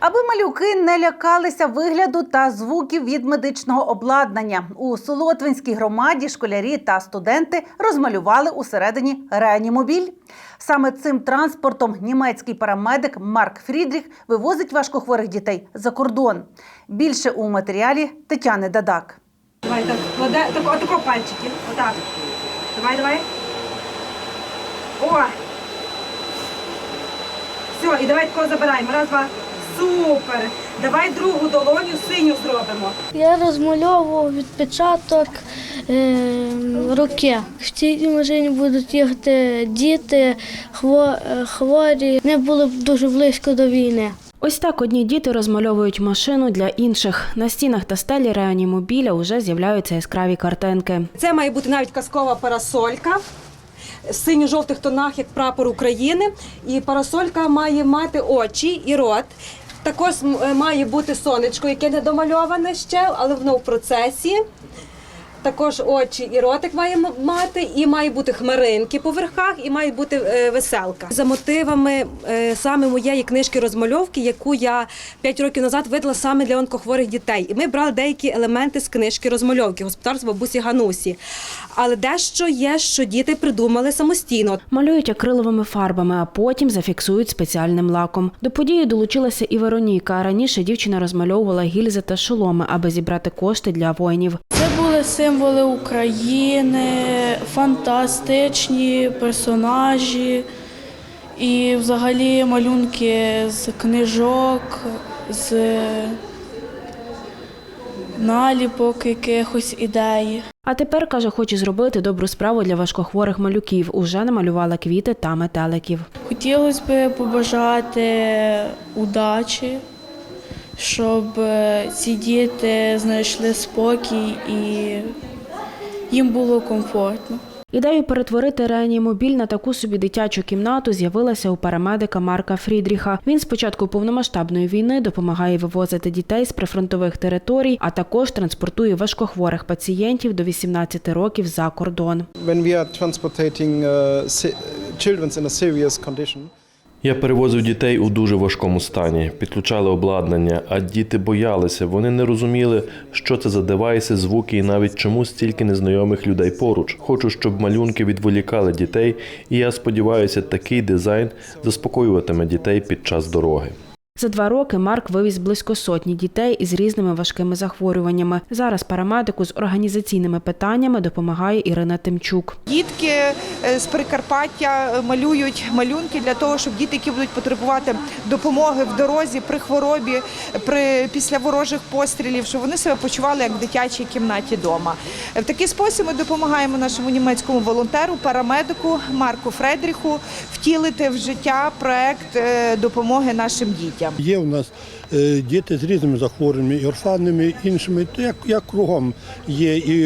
Аби малюки не лякалися вигляду та звуків від медичного обладнання, у Солотвинській громаді школярі та студенти розмалювали усередині реанімобіль. Саме цим транспортом німецький парамедик Марк Фрідріх вивозить важкохворих дітей за кордон. Більше у матеріалі Тетяни Дадак. Давай так, кладе, тако, тако пальчики. Отак. Давай, давай. О! Все, і давай такого забираємо. Раз, два. Супер! Давай другу долоню синю зробимо. Я розмальовував відпечаток е, руки. В цій машині будуть їхати діти, хво- е, хворі, не були б дуже близько до війни. Ось так одні діти розмальовують машину для інших. На стінах та стелі реанімобіля вже з'являються яскраві картинки. Це має бути навіть казкова парасолька. в Синьо-жовтих тонах, як прапор України, і парасолька має мати очі і рот. Також е, має бути сонечко, яке не домальоване ще, але воно в процесі. Також очі і ротик має мати, і має бути хмаринки по верхах, і має бути е, веселка. За мотивами е, саме моєї книжки розмальовки, яку я 5 років назад видала саме для онкохворих дітей. І ми брали деякі елементи з книжки розмальовки господарства бабусі Ганусі. Але дещо є, що діти придумали самостійно. Малюють акриловими фарбами, а потім зафіксують спеціальним лаком. До події долучилася і Вероніка. Раніше дівчина розмальовувала гільзи та шоломи, аби зібрати кошти для воїнів. Це були символи України, фантастичні персонажі і взагалі малюнки з книжок, з наліпок якихось ідей. А тепер каже, хоче зробити добру справу для важкохворих малюків. Уже намалювала квіти та метеликів. Хотілося б побажати удачі, щоб е, ці діти знайшли спокій і їм було комфортно. Ідею перетворити реанімобіль на таку собі дитячу кімнату з'явилася у парамедика Марка Фрідріха. Він з початку повномасштабної війни допомагає вивозити дітей з прифронтових територій, а також транспортує важкохворих пацієнтів до 18 років за кордон. Я перевозив дітей у дуже важкому стані, підключали обладнання, а діти боялися. Вони не розуміли, що це за девайси, звуки і навіть чому стільки незнайомих людей поруч. Хочу, щоб малюнки відволікали дітей, і я сподіваюся, такий дизайн заспокоюватиме дітей під час дороги. За два роки Марк вивіз близько сотні дітей із різними важкими захворюваннями. Зараз парамедику з організаційними питаннями допомагає Ірина Тимчук. Дітки е, з Прикарпаття е, малюють малюнки для того, щоб діти, які будуть потребувати допомоги в дорозі при хворобі, при після ворожих пострілів, щоб вони себе почували як в дитячій кімнаті вдома. В такий спосіб ми допомагаємо нашому німецькому волонтеру, парамедику Марку Фредріху втілити в життя проект е, допомоги нашим дітям. Є у нас е, діти з різними захворюваннями, орфанними, іншими, то як, як кругом є, і,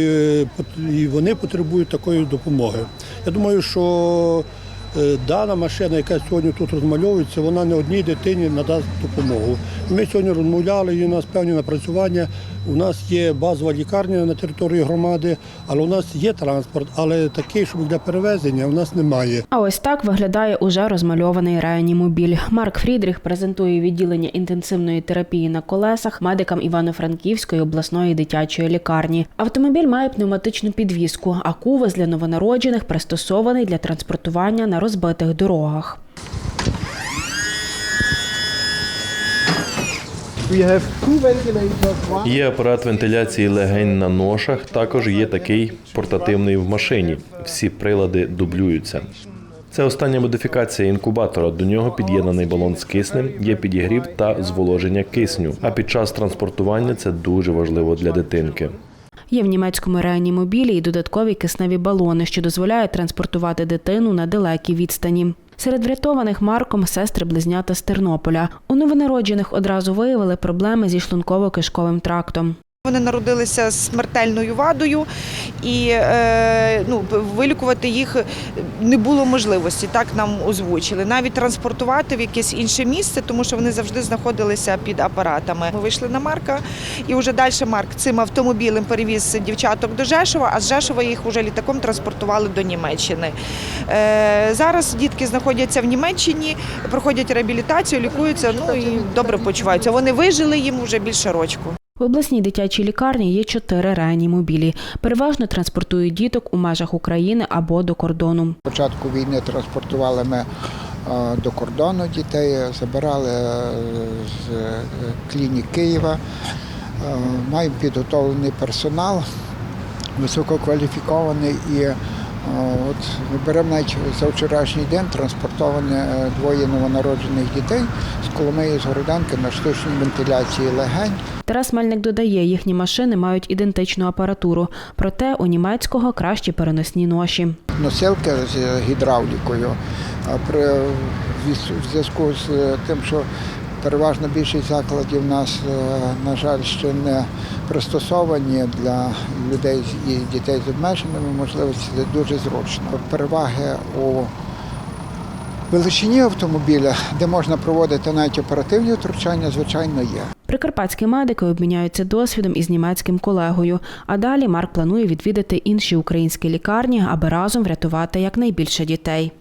і вони потребують такої допомоги. Я думаю, що е, дана машина, яка сьогодні тут розмальовується, вона не одній дитині надасть допомогу. Ми сьогодні розмовляли, і у нас певні напрацювання. У нас є базова лікарня на території громади, але у нас є транспорт, але такий, щоб для перевезення, у нас немає. А ось так виглядає уже розмальований реанімобіль. Марк Фрідріх презентує відділення інтенсивної терапії на колесах медикам Івано-Франківської обласної дитячої лікарні. Автомобіль має пневматичну підвіску, а кувес для новонароджених пристосований для транспортування на розбитих дорогах. Є апарат вентиляції легень на ношах, також є такий портативний в машині. Всі прилади дублюються. Це остання модифікація інкубатора. До нього під'єднаний балон з киснем, є підігрів та зволоження кисню. А під час транспортування це дуже важливо для дитинки. Є в німецькому реанімобілі і додаткові кисневі балони, що дозволяють транспортувати дитину на далекій відстані. Серед врятованих Марком сестри близнята з Тернополя. У новонароджених одразу виявили проблеми зі шлунково-кишковим трактом. Вони народилися з смертельною вадою, і е, ну, вилікувати їх не було можливості. Так нам озвучили. Навіть транспортувати в якесь інше місце, тому що вони завжди знаходилися під апаратами. Ми вийшли на Марка, і вже далі Марк цим автомобілем перевіз дівчаток до Жешова, а з Жешова їх вже літаком транспортували до Німеччини. Е, зараз дітки знаходяться в Німеччині, проходять реабілітацію, лікуються, ну і добре почуваються. Вони вижили їм вже більше рочку. В обласній дитячій лікарні є чотири реанімобілі. Переважно транспортують діток у межах України або до кордону. початку війни транспортували ми е, до кордону дітей, забирали е, з е, клінік Києва. Маємо підготовлений персонал, висококваліфікований і от беремо навіть за вчорашній день транспортовані е, двоє новонароджених дітей з Коломиї з Городенки на штучній вентиляції легень. Тарас Мельник додає, їхні машини мають ідентичну апаратуру, проте у німецького кращі переносні ноші. носилки з гідравлікою. А при в зв'язку з тим, що переважно більшість закладів у нас, е, на жаль, ще не пристосовані для людей і дітей з обмеженими можливостями, дуже зручно. Переваги у величині автомобіля, де можна проводити навіть оперативні втручання, звичайно, є. Прикарпатські медики обміняються досвідом із німецьким колегою. А далі Марк планує відвідати інші українські лікарні, аби разом врятувати якнайбільше дітей.